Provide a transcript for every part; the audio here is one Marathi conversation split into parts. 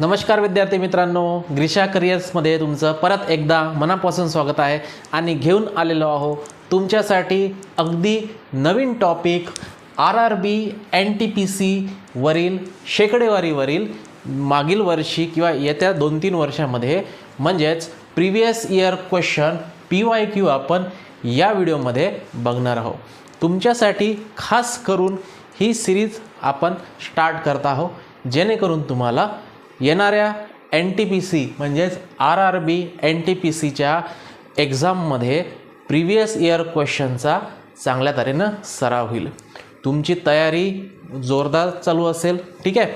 नमस्कार विद्यार्थी मित्रांनो ग्रीषा करिअर्समध्ये तुमचं परत एकदा मनापासून स्वागत आहे. आणि घेऊन आलेलो आहो तुमच्यासाठी अगदी नवीन topic R R B N T P सीवरील शेकडेवारीवरील मागील वर्षी किंवा येत्या दोन तीन वर्षामध्ये. म्हणजेच previous year question P Y Q आपण या व्हिडिओमध्ये बघणार आहोत तुमच्यासाठी खास करून ही सिरीज आपण स्टार्ट करत आहोत जेणेकरून तुम्हाला येणाऱ्या एन टी पी सी म्हणजेच R R B N T P सीच्या एक्झाममध्ये प्रिव्हियस इयर क्वेश्चनचा चांगल्या तऱ्हेनं सराव होईल. तुमची तयारी जोरदार चालू असेल ठीक आहे?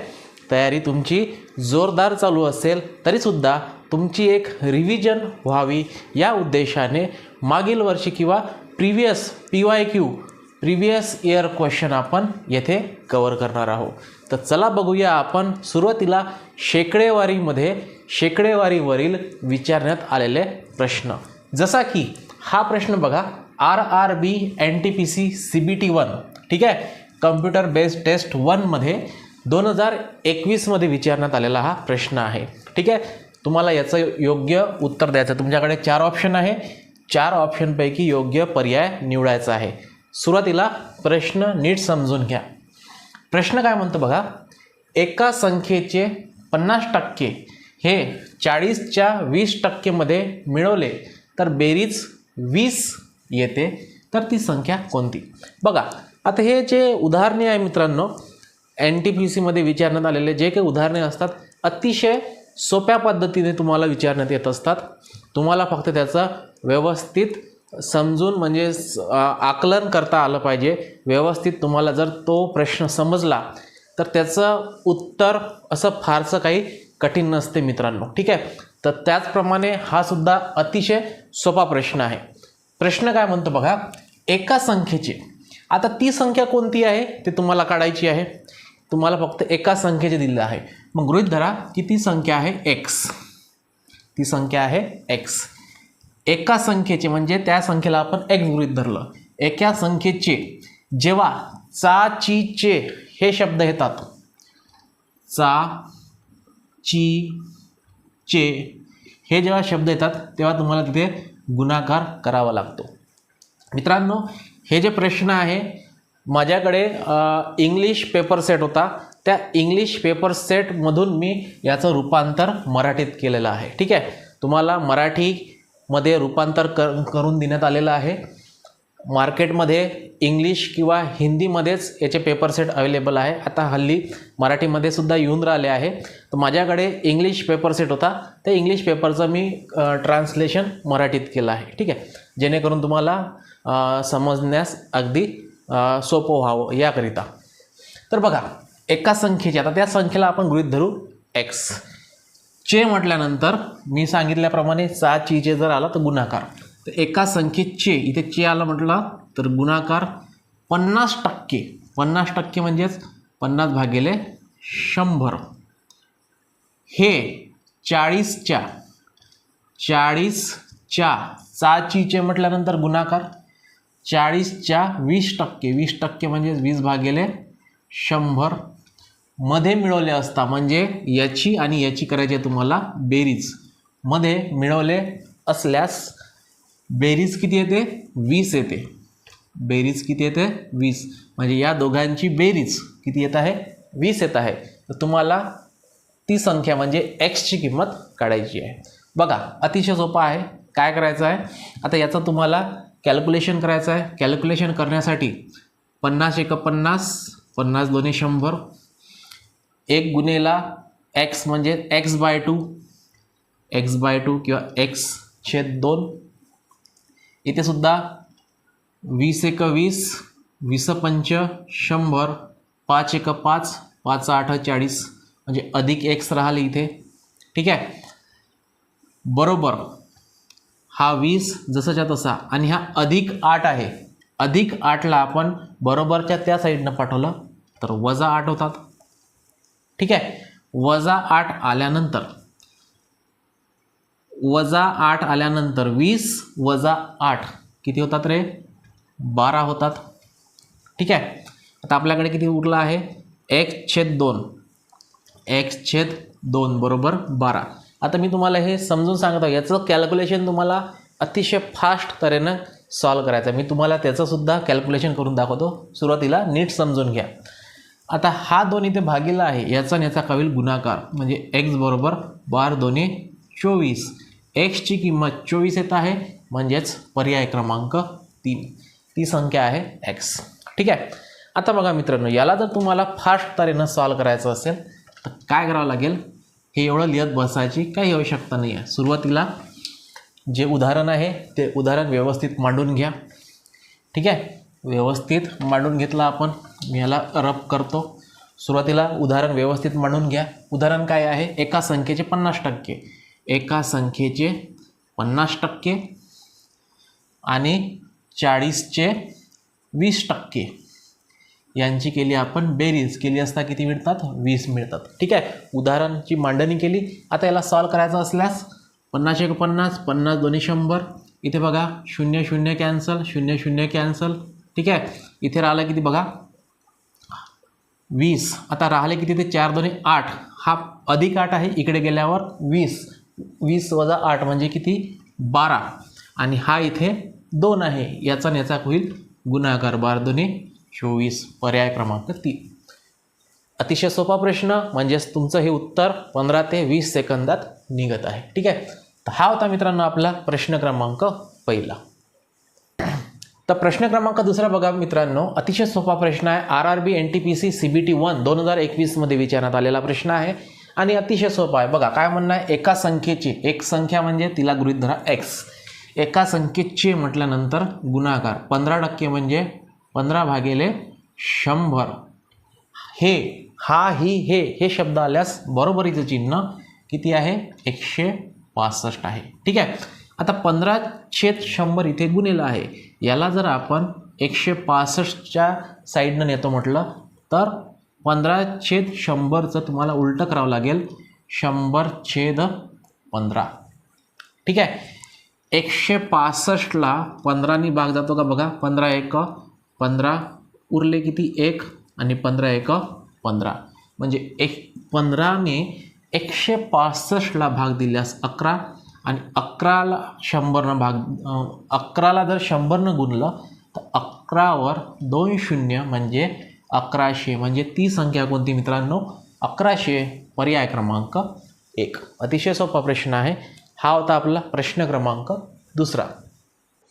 तयारी तुमची जोरदार चालू असेल तरीसुद्धा तुमची एक रिव्हिजन व्हावी या उद्देशाने मागील वर्षी किंवा previous P Y Q previous year question आपण येथे कवर करणार आहोत. तर चला बघूया आपण सुरुवातीला शेकडेवारीमध्ये शेकडेवारीवरील विचारण्यात आलेले प्रश्न. जसा की हा प्रश्न बघा R R B N T P C C B T one ठीक आहे? कम्प्युटर बेस्ड टेस्ट वनमध्ये दोन हजार एकवीसमध्ये विचारण्यात आलेला हा प्रश्न आहे. ठीक आहे? तुम्हाला याचं योग्य उत्तर द्यायचं तुमच्याकडे चार ऑप्शन आहे. चार ऑप्शनपैकी योग्य पर्याय निवडायचा आहे. सुरुवातीला प्रश्न नीट समजून घ्या. प्रश्न काय म्हणतो बघा? एका संख्येचे पन्नास टक्के हे चाळीसच्या वीस टक्केमध्ये मिळवले तर बेरीज वीस येते. तर ती संख्या कोणती? बघा आता हे जे उदाहरणे आहे मित्रांनो एन टी पी सीमध्ये विचारण्यात आलेले जे काही उदाहरणे असतात अतिशय सोप्या पद्धतीने तुम्हाला विचारण्यात येत असतात. तुम्हाला फक्त त्याचं व्यवस्थित समजून म्हणजे आकलन करता आलं पाहिजे. व्यवस्थित तुम्हाला जर तो प्रश्न समजला तर त्याचं उत्तर असं फारसं काही कठीण नसते मित्रांनो. ठीक आहे? तर त्याचप्रमाणे हा सुद्धा अतिशय सोपा प्रश्न आहे. प्रश्न काय म्हणतो बघा? एका संख्येचे. आता ती संख्या कोणती आहे? ते तुम्हाला काढायची आहे. तुम्हाला फक्त एका संख्येचे दिलेलं आहे. मग गृहीत धरा की ती संख्या आहे एक्स ती संख्या आहे एक्स एका संख्येचे म्हणजे त्या संख्येला आपण एक्स गृहित धरलं. एका संख्येचे जेव्हा चा ची चे हे शब्द येतात. चा ची चे हे जेव्हा शब्द येतात तेव्हा तुम्हाला तिथे गुणाकार करावा लागतो. मित्रांनो हे जे प्रश्न आहे माझ्याकडे इंग्लिश पेपर सेट होता. त्या इंग्लिश पेपर सेटमधून मी याचं रूपांतर मराठीत केलेलं आहे. ठीक आहे? तुम्हाला मराठी मध्ये रूपांतर कर करून देण्यात आलेलं आहे. मार्केटमध्ये इंग्लिश किंवा हिंदीमध्येच याचे पेपर सेट अवेलेबल आहे. आता हल्ली मराठीमध्ये सुद्धा येऊन राहिले आहे. तर माझ्याकडे इंग्लिश पेपर सेट होता. त्या इंग्लिश पेपरचं मी ट्रान्सलेशन मराठीत केलं आहे. ठीक आहे? जेणेकरून तुम्हाला समजण्यास अगदी सोपं व्हावं याकरिता. तर बघा एका संख्येची आता त्या संख्येला आपण गृहीत धरू एक्स चे म्हटल्यानंतर मी सांगितल्याप्रमाणे चा चे जर आला तर गुणाकार. तर एका संख्येत चे इथे चे आलं म्हटलं तर गुणाकार पन्नास टक्के. पन्नास टक्के म्हणजेच पन्नास भागिले शंभर. हे चाळीसच्या चाळीसच्या चाचीचे म्हटल्यानंतर गुणाकार चाळीसच्या वीस टक्के. वीस टक्के म्हणजेच वीस भागिले शंभर. मध्ये मिळवले असता म्हणजे याची आणि याची करायची आहे तुम्हाला बेरीज. मध्ये मिळवले असल्यास बेरीज किती येते? वीस येते. बेरीज किती येते? वीस. म्हणजे या दोघांची बेरीज किती येत आहे? वीस येत आहे. तर तुम्हाला ती संख्या म्हणजे एक्सची किंमत काढायची आहे. बघा अतिशय सोपा आहे. काय करायचं आहे? आता याचं तुम्हाला कॅल्क्युलेशन करायचं आहे. कॅल्क्युलेशन करण्यासाठी पन्नास एक पन्नास पन्नास दोन्ही शंभर एक गुन्हेला एक्स म्हणजे X by two X by two किंवा एक्स छेद दोन. इथे सुद्धा वीस एक वीस वीस पंच शंभर पाच एक पाच पाच आठ चाळीस. म्हणजे अधिक एक्स राहिले इथे. ठीक आहे? बरोबर. हा वीस जसाच्या तसा. आणि हा अधिक आठ आहे. अधिक आठला आपण बरोबरच्या त्या साईडनं पाठवलं तर वजा आठ होतात. ठीक आहे? वजा आठ आल्यानंतर वजा आठ आल्यानंतर वीस वजा आठ किती होतात रे? बारा होतात. ठीक आहे? आता आपल्याकडे किती उरला आहे? एक छेद दोन. एक्स छेद दोन बरोबर बारा. आता मी तुम्हाला हे समजून सांगतो. याचं कॅल्क्युलेशन तुम्हाला अतिशय फास्ट तऱ्हेनं सॉल्व करायचं आहे. मी तुम्हाला त्याचंसुद्धा कॅल्क्युलेशन करून दाखवतो. सुरुवातीला नीट समजून घ्या. आता हा दोन इथे भागीला आहे. याचा आणि याचा कवील गुणाकार. म्हणजे एक्स बरोबर बार दोन्ही चोवीस. एक्सची किंमत चोवीस येत आहे. म्हणजेच पर्याय क्रमांक तीन. ती संख्या आहे एक्स ठीक आहे? आता बघा मित्रांनो याला जर तुम्हाला फास्ट तऱ्हेनं सॉल्व करायचं असेल तर काय करावं लागेल? हे एवढं लिहित बसायची काही आवश्यकता नाही आहे सुरुवातीला जे उदाहरण आहे ते उदाहरण व्यवस्थित मांडून घ्या. ठीक आहे? व्यवस्थित मांडून घेतलं आपण. ह्याला रब करतो. सुरुवातीला उदाहरण व्यवस्थित मांडून घ्या. उदाहरण काय आहे? एका संख्येचे पन्नास टक्के. एका संख्येचे पन्नास टक्के आणि चाळीसचे वीस टक्के. यांची केली आपण बेरीज. केली असता किती मिळतात? वीस मिळतात. ठीक आहे? उदाहरणची मांडणी केली. आता याला सॉल्व करायचं असल्यास पन्नास एक पन्नास पन्नास दोन्ही शंभर. इथे बघा शून्य शून्य कॅन्सल शून्य शून्य कॅन्सल ठीक आहे? इथे राहिलं किती बघा? वीस. आता राहिले किती ते चार दोन्ही आठ. हा अधिक आठ आहे इकडे गेल्यावर वीस. वीस वजा आठ म्हणजे किती? बारा. आणि हा इथे दोन आहे. याचा आणि याचा होईल गुणाकार. बारा दोन्ही चोवीस. पर्याय क्रमांक तीन. अतिशय सोपा प्रश्न म्हणजेच तुमचं हे उत्तर पंधरा ते वीस सेकंदात निघत आहे. ठीक आहे? तर हा होता मित्रांनो आपला प्रश्न क्रमांक पहिला. तर प्रश्न क्रमांक दुसरा बघा मित्रांनो. अतिशय सोपा प्रश्न आहे. R R B N T P C C B T one दोन हजार एकवीसमध्ये विचारण्यात आलेला प्रश्न आहे. आणि अतिशय सोपा आहे. बघा काय म्हणणं आहे? एका संख्येची एक संख्या म्हणजे तिला गृहित धरा एक्स एका संख्येचे म्हटल्यानंतर गुणाकार पंधरा टक्के म्हणजे पंधरा भागिले शंभर. हे हा ही हे हे शब्द आल्यास बरोबरीचं चिन्ह किती आहे? एकशे पासष्ट आहे. ठीक आहे? आता पंधरा छेद शंभर इथे गुन्हेला आहे. याला जर आपण एकशे पासष्टच्या साईडनं नेतो म्हटलं तर पंधरा छेद शंभरचं तुम्हाला उलटं करावं लागेल. शंभर छेद पंधरा. ठीक आहे? एकशे पासष्टला पंधरानी भाग जातो का बघा? पंधरा एक पंधरा उरले किती? एक आणि पंधरा एक पंधरा. म्हणजे एक पंधराने एकशे पासष्टला भाग दिल्यास अकरा आणि अकराला शंभरनं भाग अकराला जर शंभरनं गुणलं तर अकरावर दोन शून्य म्हणजे अकराशे म्हणजे ती संख्या कोणती मित्रांनो? अकराशे पर्याय क्रमांक एक. अतिशय सोपा प्रश्न आहे. हा होता आपला प्रश्न क्रमांक दुसरा.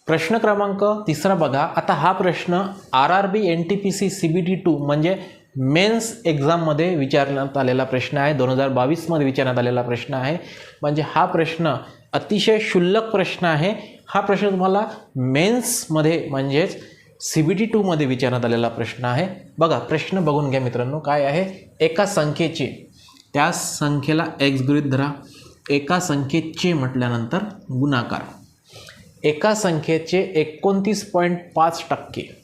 प्रश्न क्रमांक तिसरा बघा. आता हा प्रश्न R R B N T P C C B T two म्हणजे मेन्स एक्झाममध्ये विचारण्यात आलेला प्रश्न आहे. दोन हजार बावीसमध्ये विचारण्यात आलेला प्रश्न आहे. म्हणजे हा प्रश्न अतिशय क्षुल्लक प्रश्न आहे. हा प्रश्न तुम्हाला मेन्समध्ये म्हणजेच सी बी टी टूमध्ये विचारण्यात आलेला प्रश्न आहे. बघा प्रश्न बघून घ्या मित्रांनो काय आहे? एका संख्येचे. त्या संख्येला एक्स गृहित धरा. एका संख्येचे म्हटल्यानंतर गुणाकार. एका संख्येचे एकोणतीस पॉईंट पाच टक्के.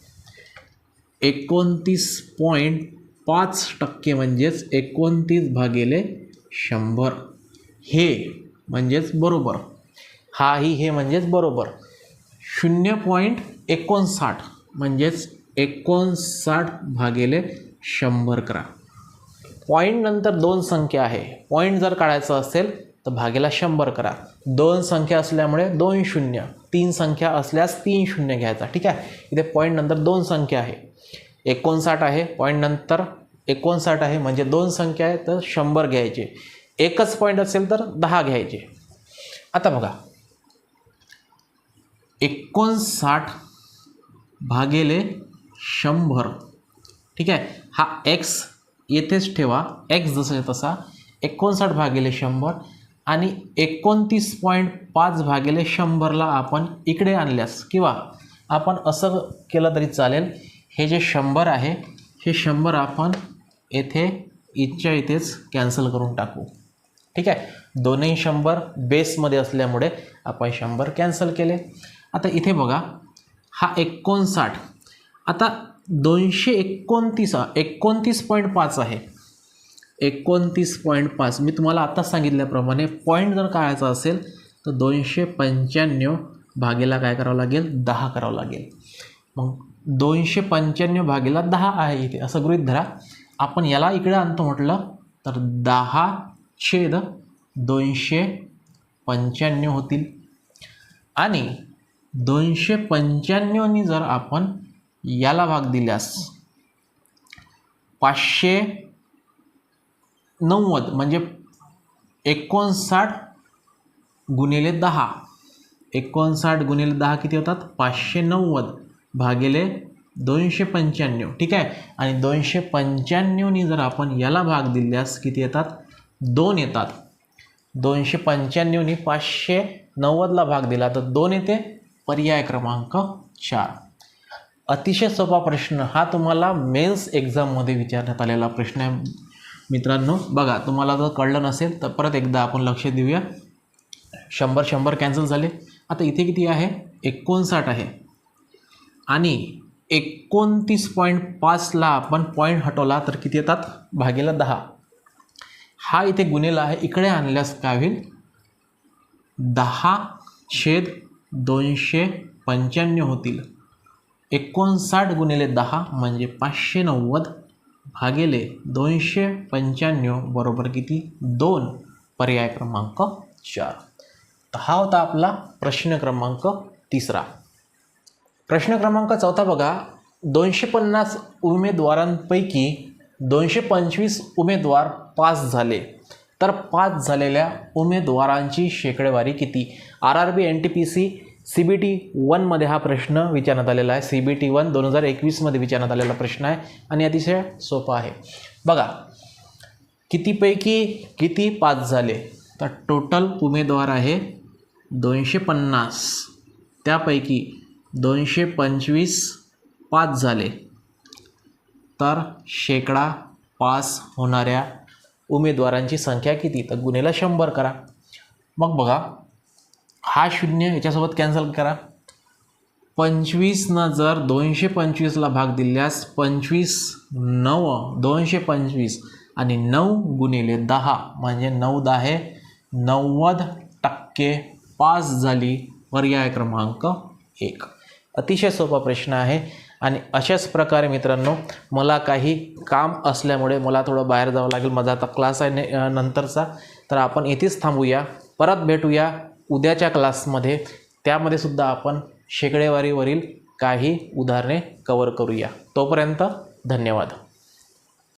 एकोणतीस पॉईंट पाच टक्के म्हणजेच एकोणतीस भागिले शंभर. हे म्हणजेच बरोबर. हा ही हे म्हणजेच बरोबर. शून्य पॉईंट एकोणसाठ म्हणजेच एकोणसाठ भागिले शंभर करा. पॉईंट नंतर दोन संख्या आहे. पॉईंट जर काढायचं असेल तर भागेला शंभर करा. दोन संख्या असल्यामुळे दोन शून्य. तीन संख्या असल्यास तीन शून्य घ्यायचा. ठीक आहे? इथे पॉईंट नंतर दोन संख्या आहे. एकोणसाठ आहे. पॉईंट नंतर एकोणसाठ आहे. म्हणजे दोन संख्या आहे तर शंभर घ्यायचे. एकच पॉईंट असेल तर दहा घ्यायचे. आता बघा. एकोणसाठ भागेले शंभर. ठीक आहे? हा एक्स येथेच ठेवा. एक्स जसं तसा. एकोणसाठ भागेले शंभर आणि एकोणतीस पॉईंट पाच भागेले शंभरला आपण इकडे आणल्यास किंवा आपण असं केलं तरी चालेल. हे जे शंभर आहे हे शंभर आपण येथे इथच्या इथेच कॅन्सल करून टाकू. ठीक आहे? दोनही शंभर बेसमध्ये असल्यामुळे आपण शंभर कॅन्सल केले. आता इथे बघा हा एकोणसाठ. आता दोनशे एकोणतीस एकोणतीस पॉईंट पाच आहे. एकोणतीस पॉईंट पाच. मी तुम्हाला आत्ताच सांगितल्याप्रमाणे पॉईंट जर काढायचा असेल तर दोनशे पंच्याण्णव भागेला काय करावं लागेल? दहा करावं लागेल. मग दोनशे पंच्याण्णव भागेला दहा आहे इथे. असं गृहीत धरा. आपण याला इकडे आणतो म्हटलं तर दहा छेद दोनशे पंच्याण्णव होतील. आणि दोनशे पंच्याण्णवनी जर आपण याला भाग दिल्यास पाचशे नव्वद म्हणजे एकोणसाठ गुणिले दहा. एकोणसाठ गुणिले दहा किती होतात? पाचशे नव्वद भागिले दोनशे पंच्याण्णव. ठीक आहे? आणि दोनशे पंच्याण्णवनी जर आपण याला भाग दिल्यास किती येतात? दोन येतात. दोनशे पंच्याण्णवनी पाचशे नव्वदला भाग दिला. तर दोन येते. पर्याय क्रमांक चार. अतिशय सोपा प्रश्न हा तुम्हाला मेन्स एक्झाममध्ये विचारण्यात आलेला प्रश्न आहे. मित्रांनो बघा तुम्हाला जर कळलं नसेल तर परत एकदा आपण लक्ष देऊया. शंभर शंभर कॅन्सल झाले. आता इथे किती आहे? एकोणसाठ आहे. आणि एकोणतीस पॉईंट पाचला आपण पॉईंट हटवला तर किती येतात? भागेला दहा. हा इथे गुन्हेला आहे. इकडे आणल्यास काय होईल? दहा छेद दोनशे पंच्याण्णव होतील. एकोणसाठ गुणिले दहा म्हणजे पाचशे नव्वद भागिले दोनशे पंच्याण्णव बरोबर किती? दोन. पर्याय क्रमांक चार. तर हा होता आपला प्रश्न क्रमांक तिसरा. प्रश्न क्रमांक चौथा बघा. दोनशे पन्नास उमेदवारांपैकी दोनशे पंचवीस उमेदवार पास झाले. तर पास झालेल्या उमेदवारांची शेकडेवारी किती? R R B N T P C C B T वनमध्ये हा प्रश्न विचारण्यात आलेला आहे. सी बी टी वन दोन हजार एकवीसमध्ये विचारण्यात आलेला प्रश्न आहे आणि अतिशय सोपा आहे. बघा कितीपैकी किती पास झाले? तर टोटल उमेदवार आहे दोनशे पन्नास. त्यापैकी दोनशे पंचवीस पास झाले. तर शेकडा पास होणाऱ्या उमेदवारांची संख्या किती? तर गुन्हेला शंभर करा. मग बघा हा शून्य याच्यासोबत कॅन्सल करा. पंचवीसनं जर दोनशे पंचवीसला भाग दिल्यास पंचवीस नऊ दोनशे पंचवीस आणि नऊ गुणिले दहा म्हणजे नऊ दहा नव्वद टक्के पास झाली पर्याय क्रमांक एक. अतिशय सोपा प्रश्न आहे. आणि अशाच प्रकारे मित्रांनो मला काही काम असल्यामुळे मला थोडं बाहेर जावं लागेल. माझा आता क्लास आहे नंतरचा. तर आपण येथेच थांबूया. परत भेटूया उद्याच्या क्लासमध्ये त्यामध्ये सुद्धा आपण शेकडेवारीवरील काही उदाहरणे कवर करूया. तोपर्यंत धन्यवाद.